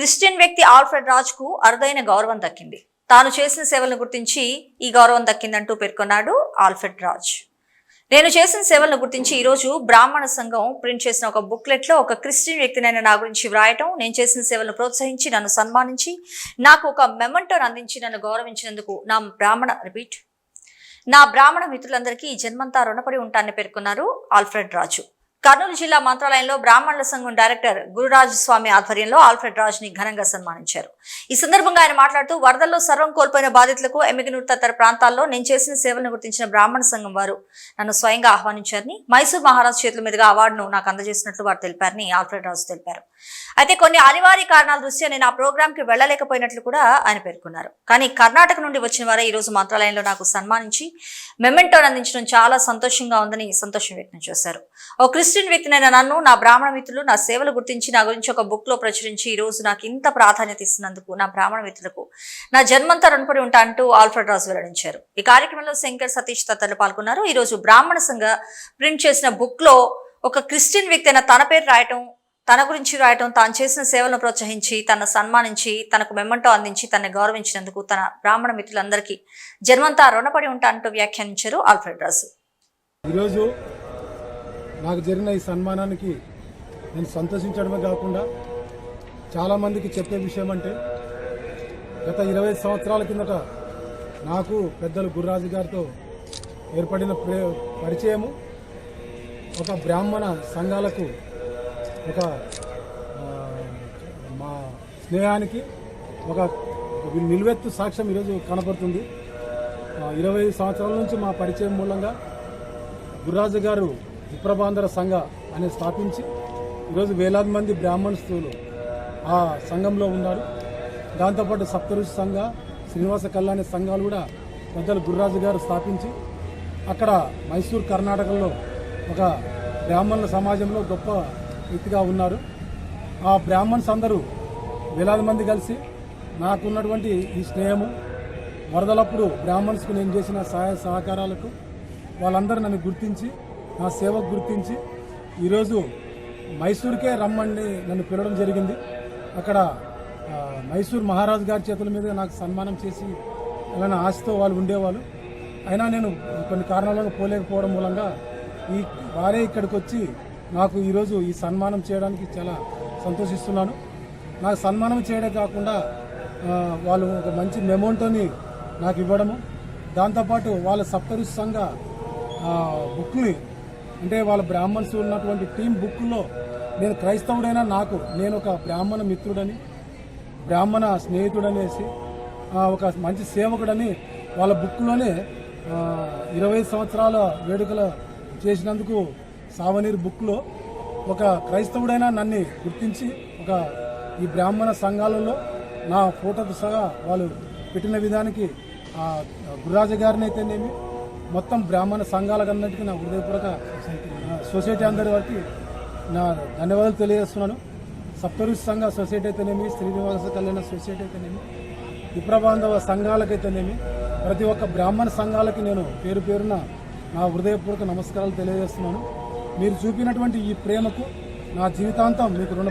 Christian వ్యక్తి Alfred రాజ్కు అరుదైన గౌరవం దక్కింది. తాను చేసిన సేవలను గుర్తించి ఈ గౌరవం దక్కిందంటూ పేర్కొన్నాడు ఆల్ఫ్రెడ్ రాజ్. నేను చేసిన సేవలను గుర్తించి ఈరోజు బ్రాహ్మణ సంఘం ప్రింట్ చేసిన ఒక బుక్లెట్లో ఒక క్రిస్టియన్ వ్యక్తినైన నా గురించి వ్రాయటం నేను చేసిన సేవలను ప్రోత్సహించి నన్ను సన్మానించి నాకు ఒక మెమంటోను అందించి నన్ను గౌరవించినందుకు నా బ్రాహ్మణ రిపీట్. నా బ్రాహ్మణ మిత్రులందరికీ ఈ జన్మంతా రుణపడి ఉంటానని పేర్కొన్నారు ఆల్ఫ్రెడ్ రాజు. కర్నూలు జిల్లా మంత్రాలయంలో బ్రాహ్మణుల సంఘం డైరెక్టర్ గురురాజు స్వామి ఆధ్వర్యంలో ఆల్ఫ్రెడ్ రాజ్ని ఘనంగా సన్మానించారు. ఈ సందర్భంగా ఆయన మాట్లాడుతూ వరదల్లో సర్వం కోల్పోయిన బాధితులకు ఎమ్మిగనూరు తదితర ప్రాంతాల్లో నేను చేసిన సేవలను గుర్తించిన బ్రాహ్మణ సంఘం వారు నన్ను స్వయంగా ఆహ్వానించారని మైసూర్ మహారాజ్ చేతుల మీదుగా అవార్డును నాకు అందజేసినట్లు వారు తెలిపారని ఆల్ఫ్రెడ్ రాజు తెలిపారు. అయితే కొన్ని అనివార్య కారణాల దృష్ట్యా నేను ఆ ప్రోగ్రామ్కి వెళ్ళలేకపోయినట్లు కూడా ఆయన పేర్కొన్నారు. కానీ కర్ణాటక నుండి వచ్చిన వారే ఈ రోజు మంత్రాలయంలో నాకు సన్మానించి మెమెంటోని అందించడం చాలా సంతోషంగా ఉందని సంతోషం వ్యక్తం చేశారు. ఓ క్రిస్టియన్ వ్యక్తినైన నన్ను నా బ్రాహ్మణ మిత్రులు నా సేవలు గుర్తించి నా గురించి ఒక బుక్లో ప్రచురించి ఈ రోజు నాకు ఇంత ప్రాధాన్యత ఇస్తున్నందుకు నా బ్రాహ్మణ మిత్రులకు నా జన్మంతా రుణపడి ఉంటా అంటూ ఆల్ఫ్రెడ్ రాజు వెల్లడించారు. ఈ కార్యక్రమంలో శంకర్ సతీష్ తదితరులు పాల్గొన్నారు. ఈ రోజు బ్రాహ్మణ సంఘ ప్రింట్ చేసిన బుక్లో ఒక క్రిస్టియన్ వ్యక్తి అయిన తన పేరు రాయటం తన గురించి రాయటం తాను చేసిన సేవలను ప్రోత్సహించి తన సన్మానించి తనకు మెమ్మంటో అందించి తనని గౌరవించినందుకు తన బ్రాహ్మణ మిత్రులందరికీ జన్మంతా రుణపడి ఉంటా అంటూ వ్యాఖ్యానించారు ఆల్ఫ్రెడ్ రాజు. ఈరోజు నాకు జరిగిన ఈ సన్మానానికి నేను సంతోషించడమే కాకుండా చాలామందికి చెప్పే విషయం అంటే గత ఇరవై సంవత్సరాల కిందట నాకు పెద్దలు గుర్రాజు గారితో ఏర్పడిన పరిచయము ఒక బ్రాహ్మణ సంఘాలకు ఒక మా స్నేహానికి ఒక నిలువెత్తు సాక్ష్యం ఈరోజు కనపడుతుంది. ఇరవై సంవత్సరాల నుంచి మా పరిచయం మూలంగా గుర్రాజు గారు విప్రబాంధర సంఘ అని స్థాపించి ఈరోజు వేలాది మంది బ్రాహ్మణస్తులు ఆ సంఘంలో ఉన్నారు. దాంతోపాటు సప్తఋషి సంఘ శ్రీనివాస కళ్యాణ సంఘాలు కూడా పెద్దలు గుర్రాజు గారు స్థాపించి అక్కడ మైసూర్ కర్ణాటకలో ఒక బ్రాహ్మణుల సమాజంలో గొప్ప వ్యక్తిగా ఉన్నారు. ఆ బ్రాహ్మణ్స్ అందరూ వేలాది మంది కలిసి నాకున్నటువంటి ఈ స్నేహము వరదలప్పుడు బ్రాహ్మణ్స్కు నేను చేసిన సహాయ సహకారాలకు వాళ్ళందరూ నన్ను గుర్తించి నా సేవకు గుర్తించి ఈరోజు మైసూర్కే రమ్మని నన్ను పిలవడం జరిగింది. అక్కడ మైసూర్ మహారాజు గారి చేతుల మీద నాకు సన్మానం చేసి అలానే ఆశతో వాళ్ళు ఉండేవాళ్ళు. అయినా నేను కొన్ని కారణాలను పోలేకపోవడం మూలంగా ఈ వారే ఇక్కడికి వచ్చి నాకు ఈరోజు ఈ సన్మానం చేయడానికి చాలా సంతోషిస్తున్నాను. నాకు సన్మానం చేయడం కాకుండా వాళ్ళు ఒక మంచి మెమోంటోని నాకు ఇవ్వడము. దాంతోపాటు వాళ్ళ సప్తఋషి సంఘ ఆ, బుక్ని అంటే వాళ్ళ బ్రాహ్మణ్స్ ఉన్నటువంటి టీం బుక్లో నేను క్రైస్తవుడైనా నాకు నేను ఒక బ్రాహ్మణ మిత్రుడని బ్రాహ్మణ స్నేహితుడనేసి ఒక మంచి సేవకుడని వాళ్ళ బుక్లోనే ఇరవై సంవత్సరాల వేడుకలు చేసినందుకు సావనీర్ బుక్లో ఒక క్రైస్తవుడైనా నన్ను గుర్తించి ఒక ఈ బ్రాహ్మణ సంఘాలలో నా ఫోటోతో సహా వాళ్ళు పెట్టిన విధానికి ఆ గుర్రాజు గారిని అయితేనేమి మొత్తం బ్రాహ్మణ సంఘాలకన్నిటికీ నా హృదయపూర్వక సొసైటీ అందరి వారికి నా ధన్యవాదాలు తెలియజేస్తున్నాను. సప్తఋషి సంఘ సొసైటీ అయితేనేమి శ్రీనివాస కళ్యాణ సొసైటీ అయితేనేమి విప్రబాంధవ సంఘాలకైతేనేమి ప్రతి ఒక్క బ్రాహ్మణ సంఘాలకి నేను పేరు పేరున నా హృదయపూర్వక నమస్కారాలు తెలియజేస్తున్నాను. మీరు చూపినటువంటి ఈ ప్రేమకు నా జీవితాంతం మీకు రుణ